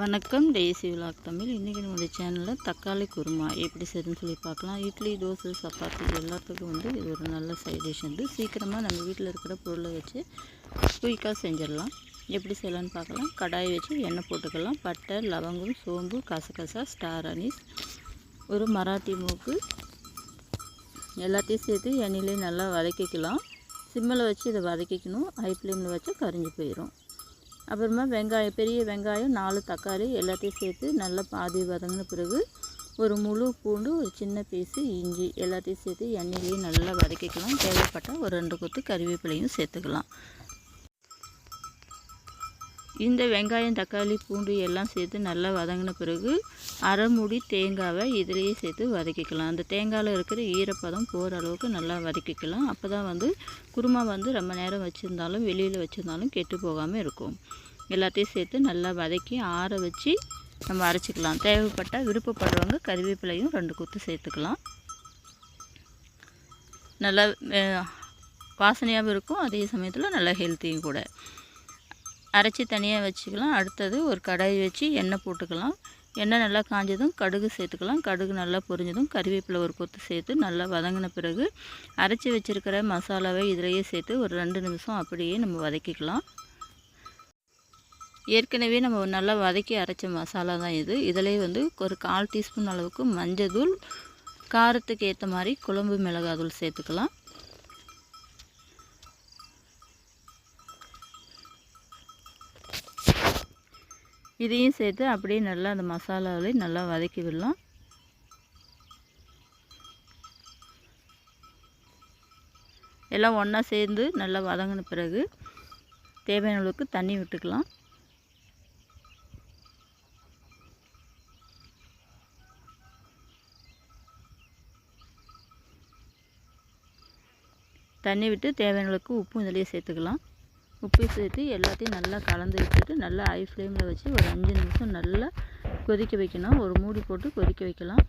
வணக்கம். Daisy vlog Tamil. இன்றைக்கி நம்மளுடைய சேனலில் தக்காளி குருமா எப்படி செய்யுதுன்னு சொல்லி பார்க்கலாம். இட்லி தோசை சப்பாத்தி எல்லாத்துக்கும் வந்து இது ஒரு நல்ல சைட் டிஷ் வந்து. சீக்கிரமாக நம்ம வீட்டில் இருக்கிற பொருளை வச்சு குயிக்காக செஞ்சிடலாம். எப்படி செய்யலாம்னு பார்க்கலாம். கடாய் வச்சு எண்ணெய் போட்டுக்கலாம். பட்டை லவங்கம் சோம்பு கசகசா ஸ்டார் அனீஸ் ஒரு மராட்டி மூக்கு. எல்லாத்தையும் சேர்த்து எண்ணெயிலே நல்லா வதக்கிக்கலாம். சிம்மில் வச்சு இதை வதக்கிக்கணும். ஹை ஃப்ளேமில் வச்சு கரிஞ்சு போயிடும் அப்புறமா வெங்காயம் பெரிய வெங்காயம் நாலு தக்காளி எல்லாத்தையும் சேர்த்து நல்லா பாதி வதங்கின பிறகு ஒரு முழு பூண்டு ஒரு சின்ன பீஸு இஞ்சி எல்லாத்தையும் சேர்த்து எண்ணெயிலையும் நல்லா வதக்கிக்கலாம். தேவைப்பட்டால் ஒரு ரெண்டு கொத்து கறிவேப்பிலையும் சேர்த்துக்கலாம். இந்த வெங்காயம் தக்காளி பூண்டு எல்லாம் சேர்த்து நல்லா வதங்கின பிறகு அரைமுடி தேங்காவை இதிலேயே சேர்த்து வதக்கிக்கலாம். அந்த தேங்காயில் இருக்கிற ஈரப்பதம் போகிற அளவுக்கு நல்லா வதக்கிக்கலாம். அப்போ தான் வந்து குருமா வந்து ரொம்ப நேரம் வச்சுருந்தாலும் வெளியில் வச்சுருந்தாலும் கெட்டு போகாமல் இருக்கும். எல்லாத்தையும் சேர்த்து நல்லா வதக்கி ஆற வச்சு நம்ம அரைச்சிக்கலாம். தேவைப்பட்டால் விருப்பப்படுறவங்க கருவேப்பிலையும் ரெண்டு குத்து சேர்த்துக்கலாம். நல்லா வாசனையாகவும் இருக்கும். அதே சமயத்தில் நல்லா ஹெல்த்தியும் கூட. அரைச்சி தனியாக வச்சுக்கலாம். அடுத்தது ஒரு கடாய் வச்சு எண்ணெய் போட்டுக்கலாம். எண்ணெய் நல்லா காஞ்சதும் கடுகு சேர்த்துக்கலாம். கடுகு நல்லா பொரிஞ்சதும் கறிவேப்பிலை ஒரு கொத்து சேர்த்து நல்லா வதங்கின பிறகு அரைச்சி வச்சுருக்கிற மசாலாவை இதிலையே சேர்த்து ஒரு ரெண்டு நிமிஷம் அப்படியே நம்ம வதக்கிக்கலாம். ஏற்கனவே நம்ம நல்லா வதக்கி அரைச்ச மசாலா தான் இது. இதிலே வந்து ஒரு கால் டீஸ்பூன் அளவுக்கு மஞ்சள் தூள் காரத்துக்கு ஏற்ற மாதிரி குழம்பு மிளகாய் தூள் சேர்த்துக்கலாம். இதையும் சேர்த்து அப்படியே நல்லா அந்த மசாலாவிலே நல்லா வதக்கி விடலாம். எல்லாம் ஒன்றா சேர்ந்து நல்லா வதங்கின பிறகு தேவையான அளவுக்கு தண்ணி விட்டுக்கலாம். தண்ணி விட்டு தேவையான அளவுக்கு உப்பும் இதிலேயே சேர்த்துக்கலாம். உப்பு சேர்த்து எல்லாத்தையும் நல்லா கலந்து விட்டுட்டு நல்லா ஹை ஃப்ளேமில் வச்சு ஒரு அஞ்சு நிமிஷம் நல்லா கொதிக்க வைக்கணும். ஒரு மூடி போட்டு கொதிக்க வைக்கலாம்.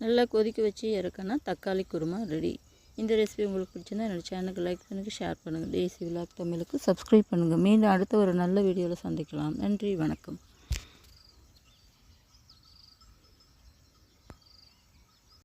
நல்லா கொதிக்க வச்சு இறக்கணும் தக்காளி குருமா ரெடி இந்த ரெசிபி உங்களுக்கு பிடிச்சிருந்தா என்னோடய சேனலுக்கு லைக் பண்ணுங்கள் ஷேர் பண்ணுங்கள் தேசி விழா தமிழுக்கு சப்ஸ்கிரைப் பண்ணுங்கள் மீண்டும் அடுத்த ஒரு நல்ல வீடியோவில் சந்திக்கலாம். நன்றி வணக்கம்.